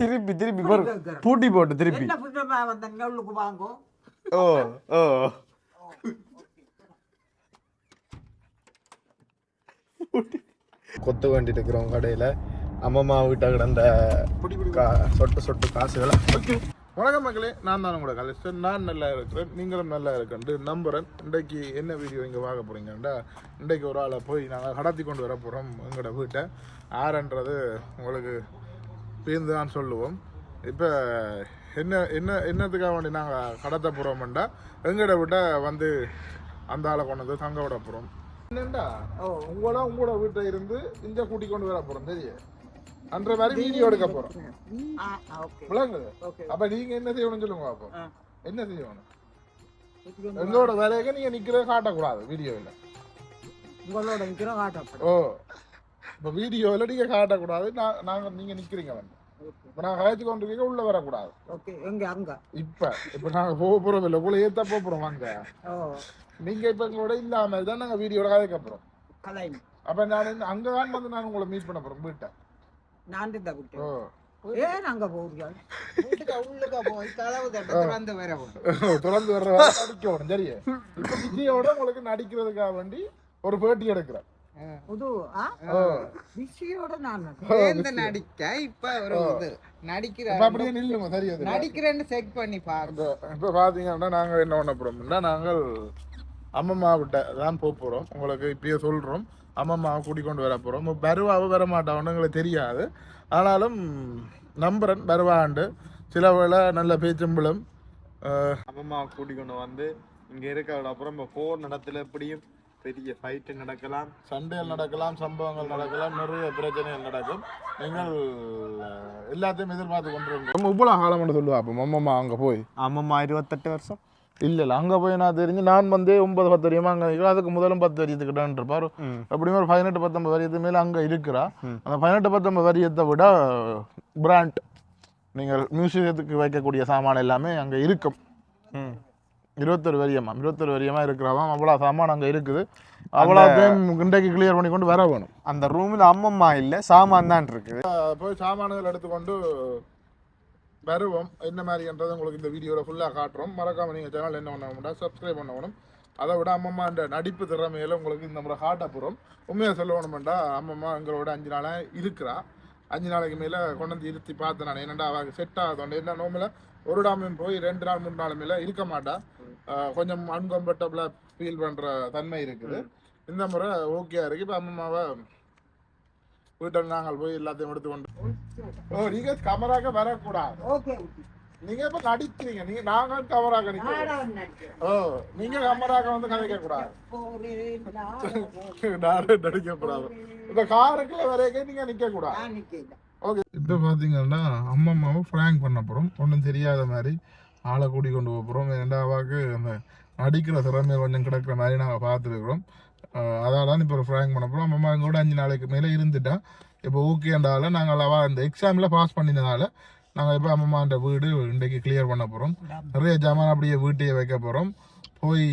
திருப்பி திருப்பி பூட்டி போட்டு திருப்பி. என்ன புத்தமா வந்தீங்க உள்ளுக்கு வாங்கோ? ஓ ஓ. கொத்து வேண்டி இருக்கிறோம் கடையில். அம்மம்மா வீட்டை கிடந்த கா- சொட்டு சொட்டு காசுகளை. வணக்கம் மக்களே நான் தான் உங்களோட கலிஸ்டன் நான் நல்லா இருக்கிறேன் நீங்களும் நல்லா இருக்கேன் நம்புறேன். இன்றைக்கு என்ன வீடியோ இங்கே பார்க்க போறீங்கண்டா இன்றைக்கு ஒரு ஆளை போய் நாங்கள் கடத்தி கொண்டு வர போகிறோம் எங்களோட வீட்டை. ஆறுன்றது உங்களுக்கு பேருந்து தான் சொல்லுவோம். இப்போ என்ன என்ன என்னத்துக்காக வேண்டி நாங்கள் கடத்த போகிறோம்டா எங்கட விட்ட வந்து அந்த ஆளை கொண்டு வந்து தங்க விட போகிறோம் என்னண்டா? உங்களோட உங்களோட வீட்டை இருந்து இங்க கூட்டி கொண்டு வர போறோம் தெரியும் அன்ற மாதிரி வீடியோ எடுக்க ஓகே. விளங்குது. ஓகே அப்ப நீங்க என்ன செய்யணும்னு சொல்லுங்க அப்போ. என்ன செய்யணும்? எங்களோட வேலையை நீங்க நிக்கிறத காட்டக்கூடாது வீடியோவில் உங்களோட நிற்கிறோம் காட்டப்படும் ஓ இப்ப வீடியோவில் நீங்க காட்டக்கூடாது நான் நாங்க நீங்க நிக்கிறீங்க வந்து. இப்ப நான் கழிச்சு கொண்டு இருக்கீங்க உள்ள வரக்கூடாது. ஓகே எங்க அங்க? இப்ப இப்ப நாங்க போக போறோம் இல்லை உங்களை ஏத்த போக போறோம் வாங்க. ஓ. நீங்க இப்ப எங்களோட இல்லாம தான் நாங்க வீடியோட கதைக்க போறோம். கலை அப்ப நான் இந்த- அங்கதான் வந்து நான் உங்களை மீட் பண்ண போறோம் வீட்டை. நான் தான் ஓ. விட்டேன் ஏன் அங்க போறீங்க வீட்டுக்கு உள்ளுக்க போய் கதவு தட்டு திறந்து வர தொடர்ந்து வர்ற வரை நடிக்கணும் சரியா. இப்ப விஜயோட உங்களுக்கு நடிக்கிறதுக்காக வேண்டி ஒரு பேட்டி எடுக்கிறேன். நடிக்க இப்ப ஒரு இது இப்ப நடிக்கிற அப்படியே நில்லுங்க சரியா இது. நடிக்கிறேன்னு செக் பண்ணி பாருங்க இப்ப பாத்தீங்கன்னா நாங்க என்ன பண்ண போறோம்னா நாங்கள் அம்மம்மா விட்ட தான் போக போறோம். உங்களுக்கு இப்பயே சொல்றோம். அம்மம்மாவை கூட்டி கொண்டு வர போறோம். பருவாவை வர மாட்டான்னு எங்களுக்கு தெரியாது. ஆனாலும் நம்புறேன் பருவாண்டு சில வேளை நல்ல பேச்சம்பளம் அம்மம்மா கூட்டி கொண்டு வந்து இங்க இருக்க அப்புறம் இப்போ போர் நடத்துல எப்படியும் பெரிய ஃபைட்டு நடக்கலாம் சண்டைகள் நடக்கலாம் சம்பவங்கள் நடக்கலாம் நிறைய பிரச்சனைகள் நடக்கும். நீங்கள் எல்லாத்தையும் எதிர்பார்த்து கொண்டிருக்கோம் நம்ம இவ்வளோ காலம்னு சொல்லுவா அப்போ அம்மம்மா அங்கே போய்? அம்மம்மா இருபத்தெட்டு வருஷம். இல்லை இல்லை அங்கே போய் நான் தெரிஞ்சு நான் வந்து ஒன்பது பத்து வரையுமா அங்கே அதுக்கு முதலும் பத்து வரியத்துக்கிட்டான் இருப்பார். எப்படியும் ஒரு பதினெட்டு பத்தொன்பது வரியத்து மேலே அங்கே இருக்கிறா. அந்த பதினெட்டு பத்தொன்பது வரியத்தை விட பிராண்ட் நீங்கள் மியூசியத்துக்கு வைக்கக்கூடிய சாமான் எல்லாமே அங்கே இருக்கும். ம். இருபத்தொரு வரியமா இருபத்தொரு வரியமா இருக்கிறாவாம் அவ்வளோ சாமான் அங்கே இருக்குது. அவ்வளோத்தையும் இன்றைக்கு கிளியர் பண்ணி கொண்டு வர வேணும். அந்த ரூம்ல அம்மம்மா இல்ல சாமான் தான் இருக்குது. போய் சாமான்கள் எடுத்துக்கொண்டு வருவோம். என்ன மாதிரின்றது உங்களுக்கு இந்த வீடியோவில் ஃபுல்லாக காட்டுறோம். மறக்காம நீங்கள் சேனல் என்ன பண்ண சப்ஸ்கிரைப் பண்ணணும் அதை விட அம்மம்மா இந்த நடிப்பு திறமையில உங்களுக்கு இந்த முறை காட்ட போகிறோம் உண்மையாக சொல்லணுமெண்டா அம்மம்மா எங்களோட அஞ்சு நாளாக இருக்கிறா. அஞ்சு நாளைக்கு மேலே கொண்டு வந்து இருத்தி பார்த்தேன் நான். என்னடா அவள் செட் ஆகுதோண்டு என்ன நோம்பில் ஒரு டாமையும் போய் ரெண்டு நாள் மூணு நாள் மேலே இருக்க மாட்டா. கொஞ்சம் அன்கம்ஃபர்டபுளாக ஃபீல் பண்ணுற தன்மை இருக்குது. இந்த முறை ஓகே இருக்கு. இப்போ அம்மம்மாவை வீட்டில் நாங்கள் போய் எல்லாத்தையும் எடுத்துக்கொண்டு ஓ நீங்க கமராக வரக்கூடாது. ஓகே நீங்க இப்ப நடிக்கிறீங்க. நீங்க நாங்க கமராக நடிக்கிறேன். ஓ நீங்க கமராக வந்து கதைக்க கூடாது போறேன் நான் நானே நடிக்க கூடாது இந்த காருக்குள்ள வரைக்கும் நீங்க நிக்க கூடாது. ஓகே இப்போ பார்த்தீங்கன்னா அம்மா அம்மாவை ஃப்ராங்க் பண்ண போகிறோம் ஒன்றும் தெரியாத மாதிரி ஆளை கூட்டி கொண்டு போக போகிறோம் ரெண்டாவாக்கு அந்த நடிக்கிற திறமை கொஞ்சம் கிடக்கிற மாதிரி நாங்கள் பார்த்துருக்குறோம். அதால தான் இப்போ ஒரு ஃப்ராங்க் பண்ண போகிறோம் அம்மா எங்கூட அஞ்சு நாளைக்கு மேலே இருந்துட்டா. இப்போ ஓகேன்றால நாங்கள் அவ அந்த எக்ஸாமில் பாஸ் பண்ணினதால நாங்கள் இப்போ அம்மாண்ட வீடு இன்றைக்கு கிளியர் பண்ண போகிறோம் நிறைய ஜாமான் அப்படியே வீட்டையே வைக்க போகிறோம் போய்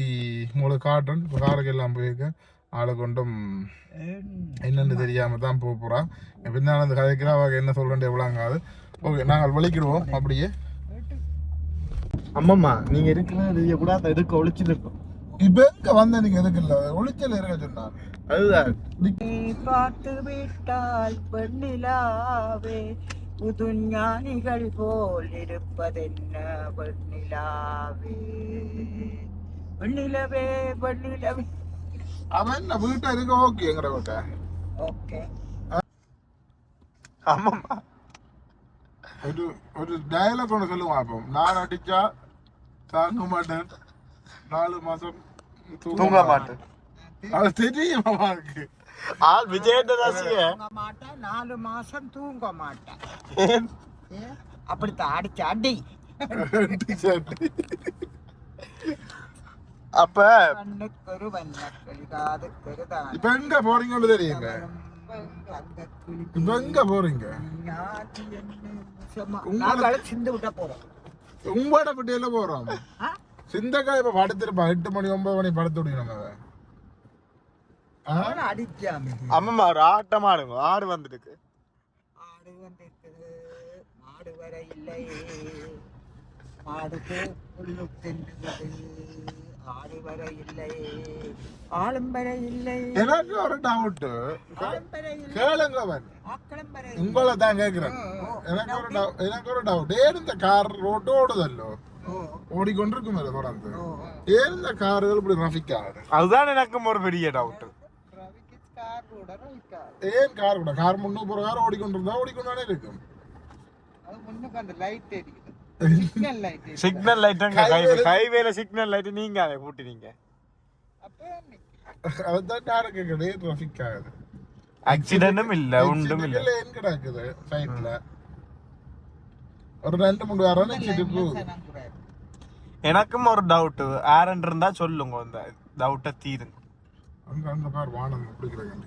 உங்களுக்கு காட்டுறேன். இப்போ காருக்கு எல்லாம் போயிருக்க ஆளை கொண்டும் என்னன்னு தெரியாம தான் போக போறா. பின்னால் அந்த கதைக்கு அவ என்ன சொல்றேன் எவ்வளோங்காது ஓகே நாங்கள் வலிக்கிடுவோம் அப்படியே. அம்மம்மா நீங்க இருக்கிறது கூட எடுக்க ஒளிச்சுட்டு இருக்கோம் இப்ப எங்க வந்த நீங்க எதுக்கு இல்ல? ஒளிச்சல் இருக்க சொன்னார் அதுதான். நீ பார்த்து விட்டால் பெண்ணிலாவே புது ஞானிகள் போல் இருப்பதென்ன பெண்ணிலாவே பெண்ணிலவே பெண்ணிலவே அவன் என்ன வீட்டை இருக்க ஓகே எங்கட வீட்டை ஓகே அம்மம்மா ஒரு ஒரு டயலாக் ஒன்று சொல்லுவான் அப்போ நான் அடிச்சா தாங்க மாட்டேன் நாலு மாசம் தூங்க மாட்டேன் அது தெரியும் அவனுக்கு ஆள் விஜயண்ட ரசிக தூங்க மாட்டேன் நாலு மாசம் தூங்க மாட்டேன் ஏன்? அப்படித்தான் அடிச்சு அடி T-shirt. அப்ப இப்ப எங்க போறீங்கன்னு தெரியுங்க. இப்ப எங்க போறீங்க? உங்களோட பட்டியல போறோம்? சிந்தக்கா இப்ப படுத்திருப்பான். எட்டு மணி ஒன்பது மணி படுத்து? அவனை. அடிக்காம அம்மம்மா ஒரு ஆட்டம் ஆடுங்க. ஆடு வந்துருக்கு ஆடு வந்திருக்குது மாடு வர இல்லை. மாடுக்கு புல்லு தின்னுவது வர இல்லை. ஆளும் வர இல்லை. எனக்கு ஒரு டவுட் கேளுங்கவன். உங்களை தான் கேக்குறேன். எனக்கு ஒரு doubt- எனக்கு ஒரு டவுட் ஏன் இந்த கார் ரோட்டு ஓடுதல்லோ? ஓ. ஓடிக்கொண்டிருக்கும் தொடர்ந்து. ஏன் இந்த கார்கள் இப்படி ரஃபிக் ஆகுது அதுதான் எனக்கும் ஒரு பெரிய டவுட் ரவிக்கு கார் கூட ரவிக்கார் ஏன் கார் கூட? கார் முன்னுக்கு போற கார் ஓடிக்கொண்டிருந்தா ஓடிக்கொண்டானே இருக்கும். அது முன்னுக்கு அந்த லைட் எரியுது signal light signal light Highway- ஹைவேல சிக்னல் லைட் நீங்க அதை கூட்டினீங்க அப்ப அதுதான் ஆகுது? ஆக்சிடென்ட்டும் இல்ல ஒன்றும் இல்ல. ஏன் கிடக்குது? ஒரு ரெண்டு மூணு வாரம் நினைச்சிட்டு போகுது எனக்கும் ஒரு டவுட் ஆரன் இருந்தா சொல்லுங்க இந்த டவுட்டை தீருங்க. அங்க அந்த வானம் பிடிக்கிறாங்க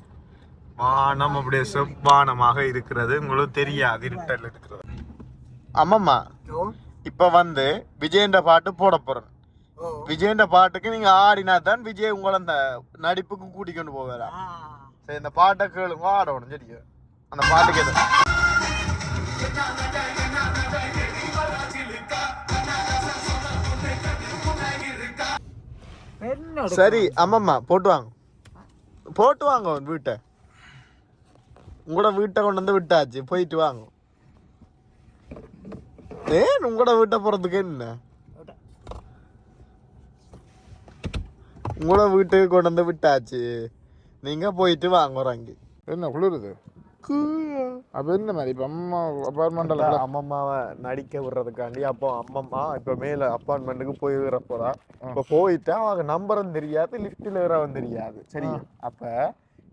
வானம் அப்படியே செவ்வானமாக இருக்கிறது. உங்களுக்கு தெரியாது இருட்டல் இருக்கிறது. ஆமாம்மா. இப்ப வந்து விஜயன்ற பாட்டு போட போறேன். ஓ. விஜயன்ற பாட்டுக்கு நீங்க ஆடினா தான் விஜய் உங்களை அந்த நடிப்புக்கு கூட்டிக்கொண்டு போவாரா? ஆ. சரி இந்த பாட்டை கேளுங்க ஆடணும் சரியா? அந்த பாட்டுக்கு எது என்னோட சரி அம்மம்மா போட்டு வாங்க. போட்டு வாங்க உன் வீட்டை. உங்களோட வீட்டை கொண்டு வந்து விட்டாச்சு போயிட்டு வாங்க. ஏன் உங்களோட வீட்டை போறதுக்கு என்ன? உங்களோட வீட்டுக்கு கொண்டு வந்து விட்டாச்சு. நீங்க போயிட்டு வாங்க வாங்கி என்ன குளிருது? அப்ப என்ன மாதிரி? இப்ப அம்மா அப்பார்ட்மெண்ட்ல அம்மம்மாவை நடிக்க விடுறதுக்காண்டி அப்போ அம்மம்மா இப்ப மேல அப்பார்ட்மெண்ட்டுக்கு போய் போறா. இப்ப போயிட்டா அவங்க நம்பரும் தெரியாது லிஃப்ட்ல ஏறவும் தெரியாது. சரி அப்ப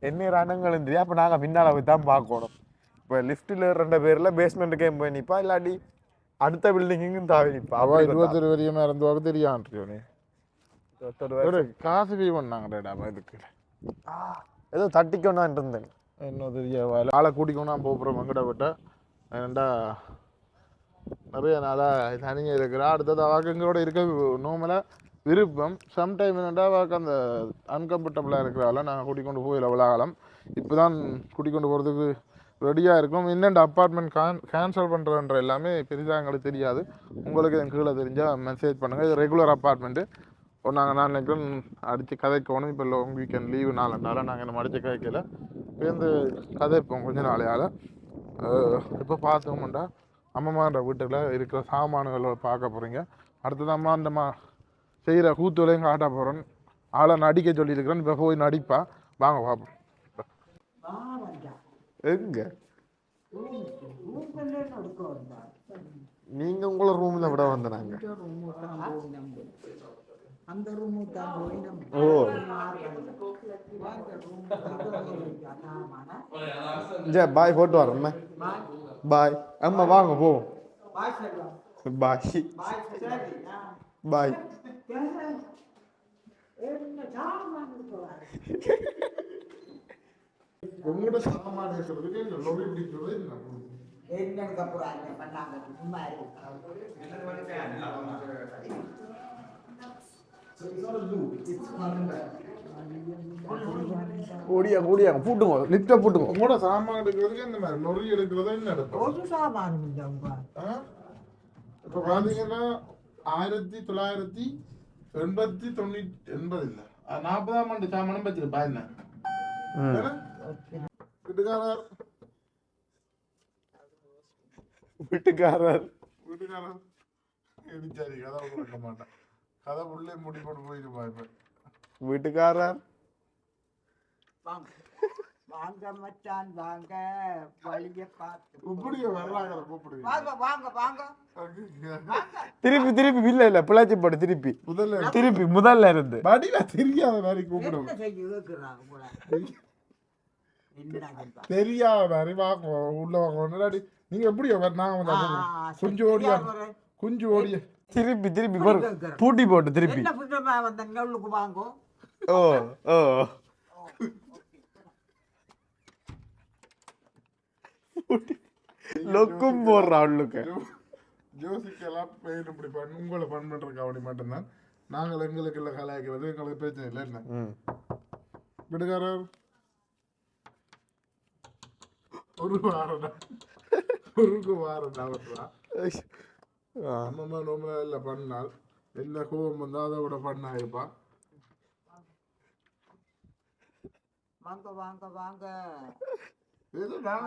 என்ன ரணங்களும் தெரியும் அப்ப நாங்க பின்னால போய் தான் பார்க்கணும். இப்ப லிஃப்ட்ல ரெண்டு பேர்ல பேஸ்மெண்ட்டுக்கே போய் நிப்பா இல்லாட்டி அவ அப்படி இருபத்தொரு வரையுமே இருந்தவாக தெரியான்றியோனே ஒருத்தர் வேற- ஒரு காசு பே பண்ணாங்கடா இதுக்கு ஏதோ தட்டிக்கணும் இருந்தேன் இன்னும் தெரிய ஆளை கூட்டிக்கணும் நான் போகிறோம் வெங்கட விட்ட ஏன்டா நிறைய நாளாக தனியாக இருக்கிறா அடுத்தது அவாக்கு எங்களோட இருக்க நோமலாக விருப்பம் சம்டைம் என்னடா அவாக்கு அந்த அன்கம்ஃபர்டபுளாக இருக்கிறால நாங்கள் கூட்டிக்கொண்டு போயில விளாகலாம் இப்போ தான் கூட்டிக்கொண்டு போகிறதுக்கு ரெடியாக இருக்கும் என்னென்ன அப்பார்ட்மெண்ட் கேன் கேன்சல் பண்ணுறன்ற எல்லாமே பெரிதாக எங்களுக்கு தெரியாது. உங்களுக்கு என் கீழே தெரிஞ்சால் மெசேஜ் பண்ணுங்கள் இது ரெகுலர் அப்பார்ட்மெண்ட்டு ஒரு நாங்கள் நான் நினைக்கிறோம் அடித்து கதைக்கணும். இப்போ லாங் வீக்கெண்ட் லீவு நாலண்டால நாங்கள் நம்ம அடித்து கதைக்கல. பேருந்து கதைப்போம் கொஞ்ச நாளையால். இப்போ பார்த்தோம்டா அம்மான்ற வீட்டில் இருக்கிற சாமான்களை பார்க்க போகிறீங்க அடுத்தது அம்மா அந்த மா செய்கிற கூத்துலையும் காட்ட போகிறோம் ஆளை நடிக்க சொல்லியிருக்கிறேன். இப்போ போய் நடிப்பா. வாங்க பார்ப்போம். எங்க? நீங்க உங்கள ரூம்ல விட வந்த நாங்க அந்த ரூமுக்கு தான் போய் நம்ம ஓ ஜே பாய் போட்டு வரேன் பாய் அம்மா வாங்க போவோம் பாய் பாய் என்ன. உங்களோட சாமான் இருக்கிறதுக்கு இந்த லொரி பிடிக்கிறது என்ன என்னங்க அப்புறம் அங்க பண்ணாங்க சும்மா இருக்கு. ஓடியா ஓடியா பூட்டுங்க லிஃப்ட்டை பூட்டுங்க. உங்களோட சாமான் எடுக்கிறதுக்கு இந்த மாதிரி லொரி எடுக்கிறதா என்ன எடுக்கும் ஒரு உங்க. இப்போ பார்த்தீங்கன்னா ஆயிரத்தி தொள்ளாயிரத்தி எண்பத்தி தொண்ணூற்றி எண்பது இல்லை நாற்பதாம் ஆண்டு சாமானும் வச்சிருப்பா என்ன? வீட்டுக்காரர் வீட்டுக்காரர் வீட்டுக்காரர் இடிச்சாரி கதை கொடுக்க மாட்டேன் கதை உள்ளே முடி போட்டு போயிருப்பா இப்போ வீட்டுக்காரர் வாங்க மச்சான் வாங்க வழிய பார்த்து இப்படி வர்றாங்க கூப்பிடுவீங்க வாங்க வாங்க வாங்க திருப்பி திருப்பி இல்ல இல்ல பிள்ளாச்சி போடு திருப்பி முதல்ல திருப்பி முதல்ல இருந்து வடிவா தெரியாத மாதிரி கூப்பிடுவோம் மாதிரி வாங்க உள்ள வாங்க முன்னாடி நீங்க எப்படி நான் வந்து குஞ்சு ஓடியா குஞ்சு ஓடிய திருப்பி திருப்பி பூட்டி போட்டு திருப்பி. உள்ளுக்கு வாங்கோ? ஓ ஓ. லொக்கும் போடுறா உள்ளுக்கு ஜோசிக்கெல்லாம் பெயின் இப்படி பண்ண உங்களை பண் பண்றதுக்கு அப்படி மட்டும்தான். நாங்கள் எங்களுக்கு இல்லை கலாய்க்கிறது எங்களுக்கு பிரச்சனை இல்லை என்ன? விடுகாரர். ஒரு வாரம் ஒரு வாரம் தான் ஆ. அம்மம்மா நோம்பல இல்லை பண்ணால் என்ன கோபம் வந்தால் அதை விட பண்ணா இருப்பான் வாங்க. வாங்க வாங்க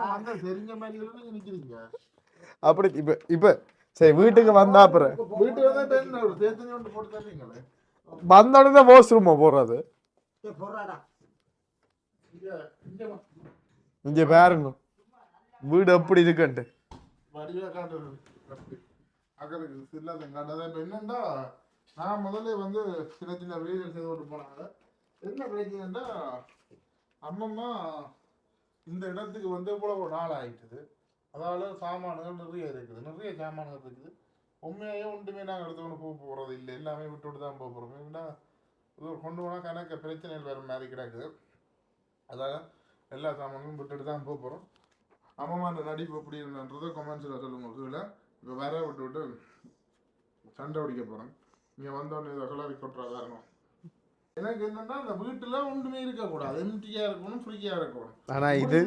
வந்த தெரிஞ்ச மாதிரி நிற்கிறீங்க அப்படி இப்ப இப்ப சரி வீட்டுக்கு வந்தா அப்புறம். வீட்டு வந்து என்ன ஒரு தேத்தனி ஒன்று போட்டு தரீங்களே? வந்த உடனே தான் வாஷ் ரூமா போடுறது போடுறாடா. இங்க பாருங்க. வீடு எப்படி இருக்குன்ட்டு. வடிவா காட்டுறது அக்கறைக்கு இல்லாத காட்டுறது இப்போ என்னென்னா நான் முதல்ல வந்து சின்ன சின்ன வீடியோ செய்து கொண்டு போனாங்க. என்ன பிரச்சனைன்னா அம்மம்மா இந்த இடத்துக்கு வந்து இவ்வளவு நாள் ஆயிட்டுது. அதாவது சாமான்கள் நிறைய இருக்குது. நிறைய சாமான்கள் இருக்குது. உண்மையாகவே ஒன்றுமே நாங்கள் எடுத்துக்கொண்டு போக போகிறது இல்லை. எல்லாமே விட்டு விட்டு தான் போக போகிறோம் ஏன்னா இது கொண்டு போனால் கணக்கு பிரச்சனைகள் வேறு மாதிரி கிடக்குது அதாவது எல்லா சாமான்களும் விட்டுட்டு தான் போக போகிறோம் அம்மா அந்த நடிப்பு எப்படி இருந்தன்றதை கமெண்ட்ஸில் சொல்லுங்க. கீழே இப்போ வேற விட்டு விட்டு சண்டை பிடிக்க போகிறேன் இங்கே வந்தோடனே இதை கிளறி கொட்டுறதா இருக்கணும் எனக்கு என்னன்னா அந்த வீட்டில் ஒன்றுமே இருக்கக்கூடாது. எம்டியாக இருக்கணும் ஃப்ரீயாக இருக்கணும். ஆனா இது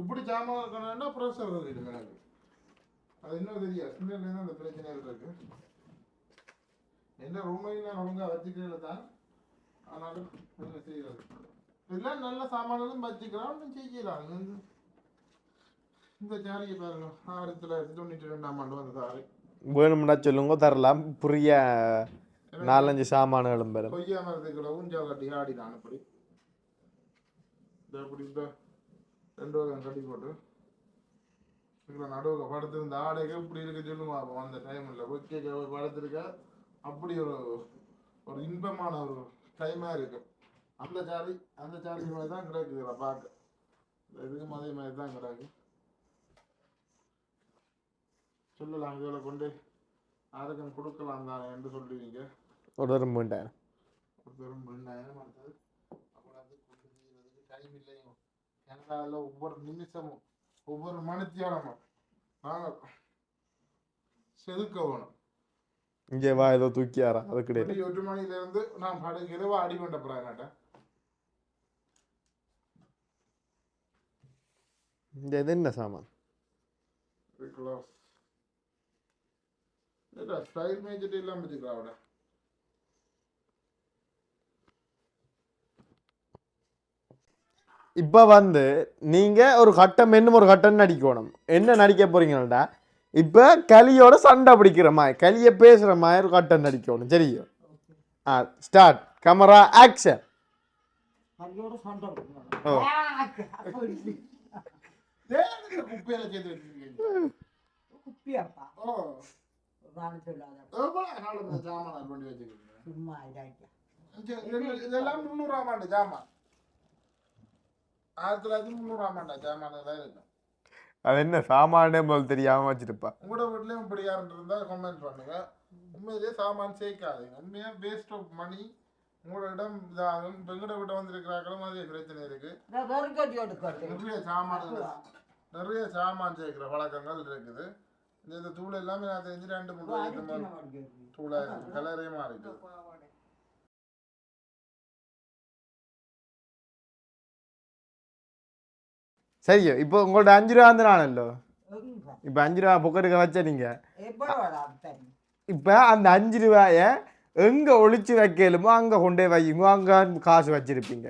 இப்படி சாமான் இருக்கணும்னா ப்ரெஷர் இருக்குது எனக்கு அது இன்னும் தெரியாது. சின்னலேருந்து அந்த பிரச்சனைகள் இருக்கு. என்ன ரூமையும் நான் ஒழுங்காக வச்சுக்கிறது தான். ஆனாலும் செய்யறது இதெல்லாம் நல்ல சாமான்களும் வச்சுக்கலாம் செய்யலாம் இந்த- சாரியை பாருங்க. ஆயிரத்தி தொள்ளாயிரத்தி தொண்ணூற்றி ரெண்டாம் ஆண்டு வந்த சாரி வேணும்னா சொல்லுங்க தரலாம். புரிய நாலஞ்சு சாமான்களும் பெறும். கொய்யா மரத்துக்குள்ள ஊஞ்சல் கட்டி ஆடினான் அப்படி இந்த அப்படி இந்த ரெண்டு வகை கட்டி போட்டு. இதுல நடுவில் படுத்திருந்த ஆடைகள் இப்படி இருக்க சொல்லுவான் அப்போ அந்த டைமில் ஒக்கே படுத்திருக்க. அப்படி ஒரு ஒரு இன்பமான ஒரு டைமாக இருக்கும் அந்த சாரி அந்த சாரி மாதிரி தான் கிடக்குது இதில் பார்க்க. இதுக்கும் அதே மாதிரி தான் கிடக்கு. சொல்லலாம் இதில் கொண்டு யாருக்கும் கொடுக்கலாம் தானே என்று சொல்லுவீங்க. ஒரு தரம் வேண்டாம் ஒரு பெரும் ரெண்டாயிரம் அடுத்தது அப்புறம் அது கொண்டு டைம் இல்லையும் கனடாவில் ஒவ்வொரு நிமிஷமும் ஒவ்வொரு மணித்தியாலமும் நாங்கள் செதுக்க வேணும். இங்கே வா ஏதோ தூக்கியாரா அது கிடையாது. எட்டு மணிலேருந்து நான் படு இரவா அடி கொண்ட போகிறேன் இங்க இது என்ன சாமான்? ஸ்டைல் மேஜிட்டு இல்லாமல் வச்சுக்கலாம் அவட இப்போ வந்து நீங்க ஒரு கட்டம் இன்னும் ஒரு கட்டம் நடிக்கணும் என்ன நடிக்க போறீங்கடா இப்போ கலியோட சண்டை பிடிக்கிற மாதிரி கலியை பேசுற மாதிரி ஒரு கட்டம் நடிக்கணும் சரியா ஆ ஸ்டார்ட் கேமரா ஆக்ஷன். குப்பையில் சேர்த்து சொல்லாத நாள் இந்த ஜாமான் பண்ணி வச்சுக்கிறீங்க சும்மா இதாக்கியா இது- இதெல்லாம் முந்நூறாம் ஆண்டு ஜாமான். ஆயிரத்தி தொள்ளாயிரத்தி முந்நூறாம் ஆண்டு தான் இருக்கும் அது என்ன சாமானே போல் தெரியாம வச்சிருப்பா. உங்களோட வீட்லயும் இப்படி யாரும் இருந்தா கமெண்ட் பண்ணுங்க. உண்மையிலேயே சாமான் சேர்க்காதீங்க உண்மையா வேஸ்ட் ஆஃப் மணி உங்களோட இடம் இதாகும். எங்கட வீட்டை வந்திருக்கிறாங்களும் அதே பிரச்சனை இருக்கு. நிறைய சாமான் நிறைய சாமான் சேர்க்கிற பழக்கங்கள் இருக்குது. இந்த இந்த தூள் எல்லாமே நான் தெரிஞ்சு ரெண்டு மூணு தூளா கலரே மாறிட்டு சரியோ இப்போ உங்களோட அஞ்சு ரூபா வந்து நானല്ലോ இப்போ அஞ்சு ரூபா பொக்கெட்டுக்கு வச்ச நீங்க? எப்படா தண்ணி? இப்போ அந்த அஞ்சு ரூபாய எங்க ஒளிச்சு வைக்கலுமோ அங்க கொண்டே வையுங்க அங்க காசு வச்சிருப்பீங்க.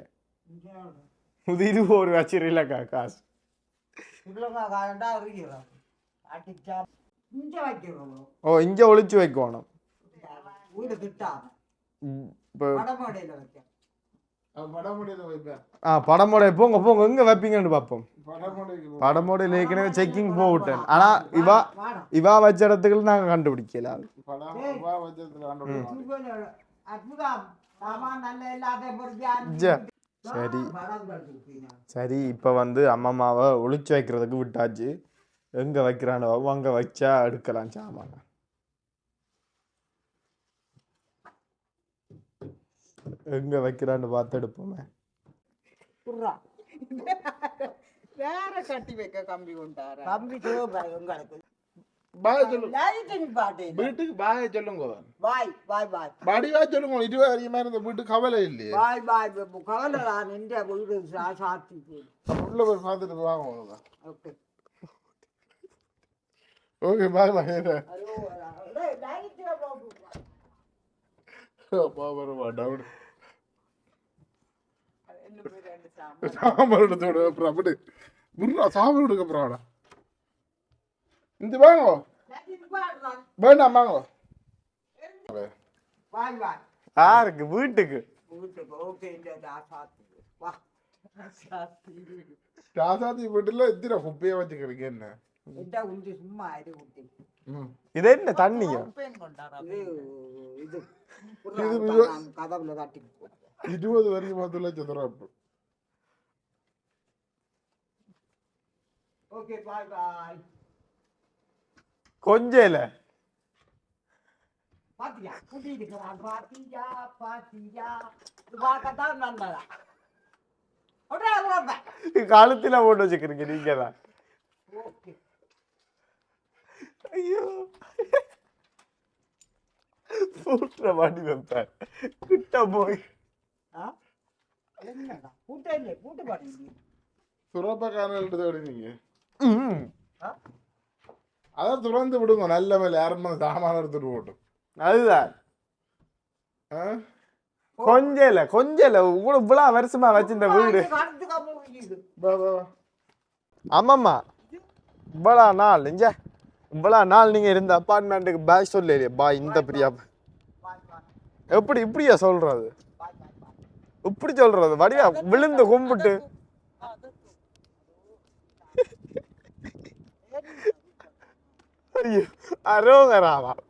இது ஒரு வச்சிருக்கா காசு? ஓ இங்க ஒளிச்சு வைக்கணும். ஆ படமோட போங்க போங்க எங்க வைப்பீங்கன்னு பார்ப்போம். வடமுடிக்கு படமோட ஏற்கனவே செக்கிங் போவிட்டேன் ஆனா இவா இவா வச்ச இடத்துக்கு நாங்க கண்டுபிடிக்கல. சரி. சரி இப்போ வந்து அம்மம்மாவை ஒளிச்சு வைக்கிறதுக்கு விட்டாச்சு. எங்க வைக்கிறானோ அங்க வச்சா எடுக்கலாம் சாமான. எங்க வைக்கிறான்னு பார்த்து எடுப்போமே. வேற கட்டி வைக்க கம்பி கொண்டார? கம்பி உங்களுக்கு. வீட்டுக்கு பாய் சொல்லுங்க. பாய் பாய் பாய். வடிவா சொல்லுங்க. இதுவே அதிகமா இருந்த வீட்டுக்கு கவலை இல்லையே. பாய் பாய் கவலை நின்ற வீடு சாத்தி. உள்ள போய் பார்த்துட்டு வாங்க ஓகே. ஓகே போட்டு அப்பா வருவா டவுன் போய் சாம்பார் எடுத்தோட அப்புறம் அப்படி. முருகா சாம்பார் எடுக்க அப்புறம் இந்த வாங்கோ வேண்டாம் வாங்கோ யாருக்கு? வீட்டுக்கு. ராசாத்தி வீட்டுல எத்தனை குப்பையை வச்சுக்கிறீங்க என்ன? இந்த உண்டி சும்மா ம். இது என்ன தண்ணியா இது இது இது கதவுல காட்டி இருபது வரைக்கும் தரும் அப்போ ஓகே பாய் பாய் கொஞ்சம் இல்ல பாத்தியா பாத்தியா பாத்தியா பார்க்கத்தான் நல்லதா கழுத்துல போட்டு வச்சுக்கிறீங்க நீங்க தான் ஓகே ஐயோ. பூட்டுற மாட்டி வைப்பேன் கிட்ட போய். ஆ? என்னடா? பூட்டே இல்லை பூட்டு பாருங்க சுரப்பா காரணம் தேடுனீங்க ம். ஆ? அதை திறந்து விடுங்க நல்ல மேல யாரும் சாமான எடுத்துட்டு போட்டும் அதுதான் ஆ? கொஞ்சம் இல்ல கொஞ்சம் இல்ல. இவ்வளவு வருஷமா வச்சிருந்த வீடு. ஆமாம்மா. இவ்வளோ நாள் இங்க இவ்வளோ நாள் நீங்க இருந்த அப்பார்ட்மெண்ட்டுக்கு பாய் சொல்லலையே. பாய் இந்த பிரியா. எப்படி இப்படியா பாய் இப்படி சொல்றது? வடிவா விழுந்து கும்பிட்டு. ஐயோ அரோகராவா? தான்.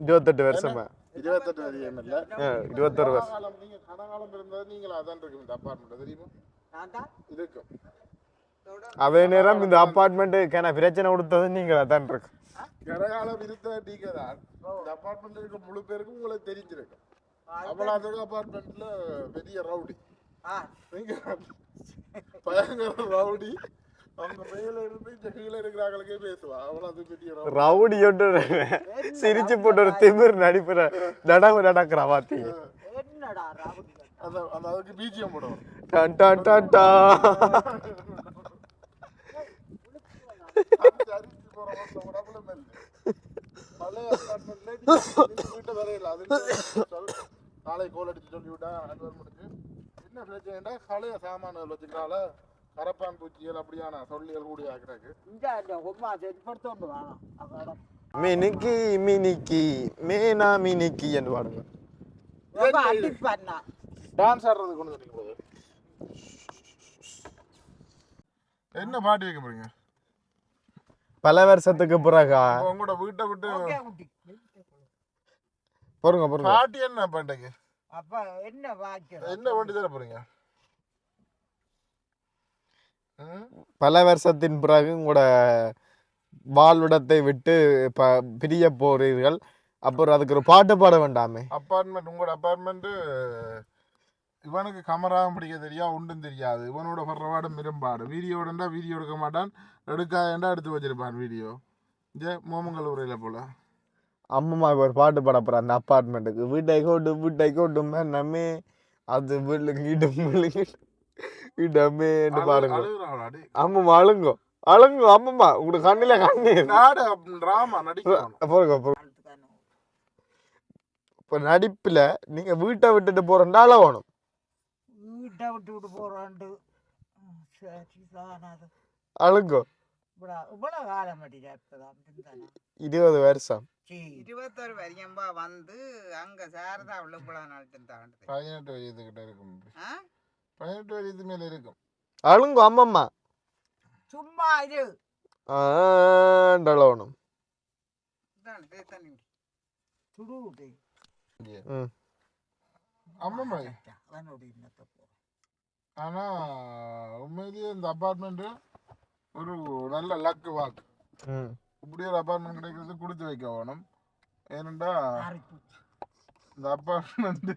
இருபத்தெட்டு வருஷமா? இருபத்தெட்டு வரையும் இல்ல. ஆ, இருபத்தொரு வருஷம். நீங்க கனகாலம் இருந்தது நீங்களும் அதான் இருக்கும் இந்த அப்பார்ட்மெண்ட் தெரியுமா? தான்? இருக்கும். அதே நேரம் இந்த அப்பார்ட்மெண்ட்டுக்கான பிரச்சனை கொடுத்தது நீங்களா தான் இருக்கு. கனகாலம் இருந்த நீங்க தான் இந்த அப்பார்ட்மெண்ட் இருக்க முழு பேருக்கும் உங்களுக்கு தெரிஞ்சிருக்கும். அவ்வளவு அப்பார்ட்மெண்ட்ல பெரிய ரவுடி. நீங்க பயங்கர ரவுடி. ரவுடி. சிரிச்சு போட்டு ஒரு திமிர் நடிப்புற நடவு நடக்கிற வாத்தி. அந்த அதுக்கு பிஜிஎம் போடுவோம். டன் டன் டன் டா. அரிச்சு அரிச்சு போற ஒருத்தன் உடம்புல மெல்லு. பழைய apartmentல நீங்க நீங்க வீட்டை வரையில. அது சொல். நாளை கோல் அடிச்சு சொல்லி விட்டா அன்வர் முடிச்சு என்ன பிரச்சனைடா பழைய சாமான்கள் வச்சுக்கிறால கரப்பான் பூச்சிகள் அப்படியான சொல்லிகள் கூடிய ஆக்குறாங்க அதோட மினிக்கி மினிக்கி மேனா மினிக்கி என்று பாடுங்க டான்ஸ் ஆடுறது கொண்டு என்ன பாட்டு வைக்க போறீங்க பல வருஷத்துக்கு பிறகா? உங்களோட வீட்டை விட்டு பொறுங்க பொறுங்க. பாட்டி என்ன பாட்டுக்கு அப்ப என்ன வாக்கியம் என்ன வண்டி தர போறீங்க? பல வருஷத்தின் பிறகு உங்களோட வாழ்விடத்தை விட்டு ப பிரிய போறீர்கள். அப்புறம் அதுக்கு ஒரு பாட்டு பாட வேண்டாமே. அப்பார்ட்மெண்ட் உங்களோட அப்பார்ட்மெண்ட் இவனுக்கு கமராவும் பிடிக்க தெரியா ஒன்றும் தெரியாது. இவனோட படுறவாடு மிரும்பாடு. வீடியோடா வீடியோ எடுக்க மாட்டான். எடுக்காதண்டா எடுத்து வச்சிருப்பான் வீடியோ. ஜே மோமங்கல் உரையில போல. அம்மம்மா இப்ப ஒரு பாட்டு பாட போற அந்த அப்பார்ட்மெண்ட்டுக்கு. வீட்டை கோட்டு வீட்டை கோட்டு மேனமே அது விழுங்கிடும் விழுங்கிடும் இடமே பாருங்க அம்மம்மா அழுங்கோ. அழுங்கோ அம்மம்மா உங்களுக்கு கண்ணில கண்ணீர். போறங்க இப்போ நடிப்புல நீங்க வீட்டை விட்டுட்டு போறேன்டா அழகணும் வீட்டை விட்டு விட்டு போறாண்டு ம், சரி தான் அது. அழுங்கோ. இவ்வளோ இவ்வளோ காலம் அடிச்சா இப்போதான் இருந்தானே இருபது வருஷம். இருபத்தொரு வரியம்பா வந்து அங்க சாரதா உள்ளுக்குள்ள நடத்திருந்தாண்டு பதினெட்டு வயதுகிட்ட இருக்கும் பதினெட்டு வயது மேல இருக்கும். அழுங்கோ அம்மம்மா. சும்மா இது அழகணும் தண்ணி சுடுவிட்டு ம். அம்மம்மா. அவனோட இன்னத்தை போ ஆனா உண்மையிலேயே இந்த அப்பார்ட்மெண்ட் ஒரு நல்ல லக்கு வாக்கு ம். இப்படி ஒரு அப்பார்ட்மெண்ட் கிடைக்கிறது கொடுத்து வைக்க வேணும். ஏனெண்டா இந்த அப்பார்ட்மெண்ட்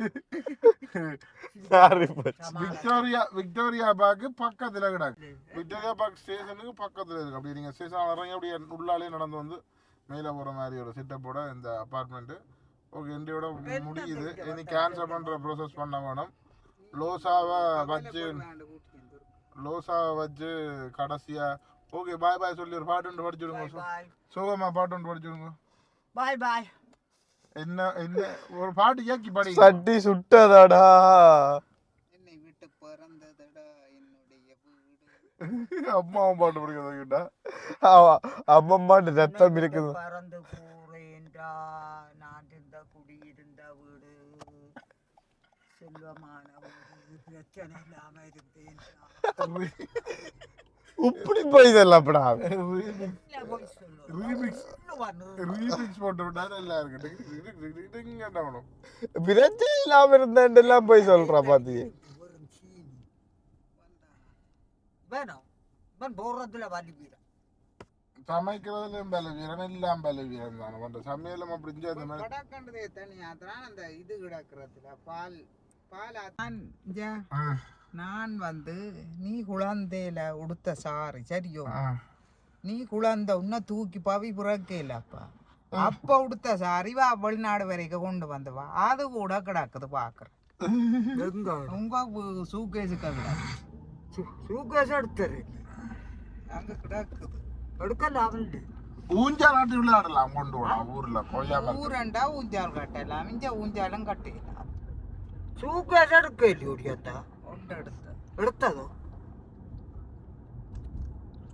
விக்டோரியா விக்டோரியா பார்க்கு பக்கத்துல கிடக்கு. விக்டோரியா பார்க் ஸ்டேஷனுக்கு பக்கத்துல இருக்கு. அப்படி நீங்க ஸ்டேஷன் இறங்கி அப்படியே உள்ளாலே நடந்து வந்து மேலே போற மாதிரி ஒரு செட்டப்போட இந்த அப்பார்ட்மெண்ட் ஓகே இந்தியோட முடியுது. இனி கேன்சல் பண்ற ப்ரோசஸ் பண்ண வேணும். லோசாவை வச்சு லோசா வச்சு கடைசியா ஓகே பாய் பாய் சொல்லி ஒரு பாட்டு ஒன்று படிச்சுடுங்க பாய் சோகமா பாட்டு ஒன்று படிச்சுடுங்க பாய் பாய் என்ன என்ன ஒரு பாட்டு ஏக்கி படி சட்டி சுட்டதாடா. என்னை விட்டு பிறந்ததடா என்னுடைய வீடு. அம்மாவும் பாட்டு படிக்கிறத கிட்ட? அம்மம்மாட்டு ரத்தம் இருக்குது. பறந்து கூறேன்டா நான் இருந்த குடியிருந்த வீடு. செல்வமான வீடு பிரச்சனை இல்லாம இருந்தேன் இப்படி போய் இதெல்லாம் போய் சொல்லு ரீமிக்ஸ் போட்டு விட்டா நல்லா இருக்கு பிரச்சனை இல்லாம இருந்தேன் போய் சொல்றா பாத்தி வேணும் இவன் போடுறதுல வலி வீரம் சமைக்கிறதுல பல வீரன் எல்லாம் பல வீரன் தானே சமையலும் அப்படி அந்த மாதிரி அந்த இது கிடக்குறதுல பால் நான் வந்து நீ குழந்தையில உடுத்த சாரி சரியோ. நீ குழந்தை உன்ன தூக்கி பவி புறக்கையிலப்பா அப்ப. உடுத்த சாரி வா வெளிநாடு வரைக்கும் கொண்டு வந்தவா அது கூட கிடக்குது பாக்குறேன் உங்க சூக்கேஸுக்கு கிடக்கு சூக்கேஸ் எடுத்துரு. அங்க கிடக்குது. எடுக்கலாம் ஊஞ்சல் ஆட்டி விளையாடலாம் கொண்டு ஊர்ல கொய்யா. ஊரண்டா ஊஞ்சால் கட்டலாம் இங்க ஊஞ்சாலும் கட்டலாம்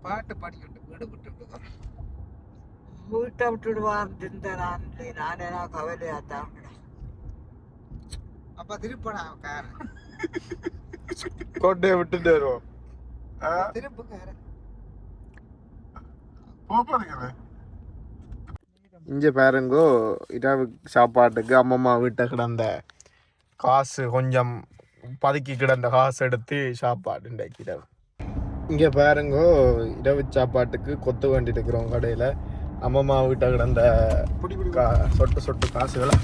பாட்டு படிக்கிட்டு வீடு விட்டுட்டு வீட்டை விட்டுட்டு வாழ்ந்துருந்த நான் இல்லை நான் என்ன கவலையாத்தான் அப்ப திருப்படா கார கொண்டே விட்டுட்டு வருவோம் ஆ, திருப்பு கார போப்பாருங்களே இங்க பாருங்கோ இரவு சாப்பாட்டுக்கு அம்மம்மா வீட்டை கிடந்த காசு கொஞ்சம் பதுக்கி கிடந்த காசு எடுத்து சாப்பாடு இரவு. இங்க பாருங்கோ இரவு சாப்பாட்டுக்கு கொத்து வேண்டி இருக்கிறோம் கடையில அம்மம்மா வீட்டை கிடந்த சொட்டு சொட்டு காசுகளை.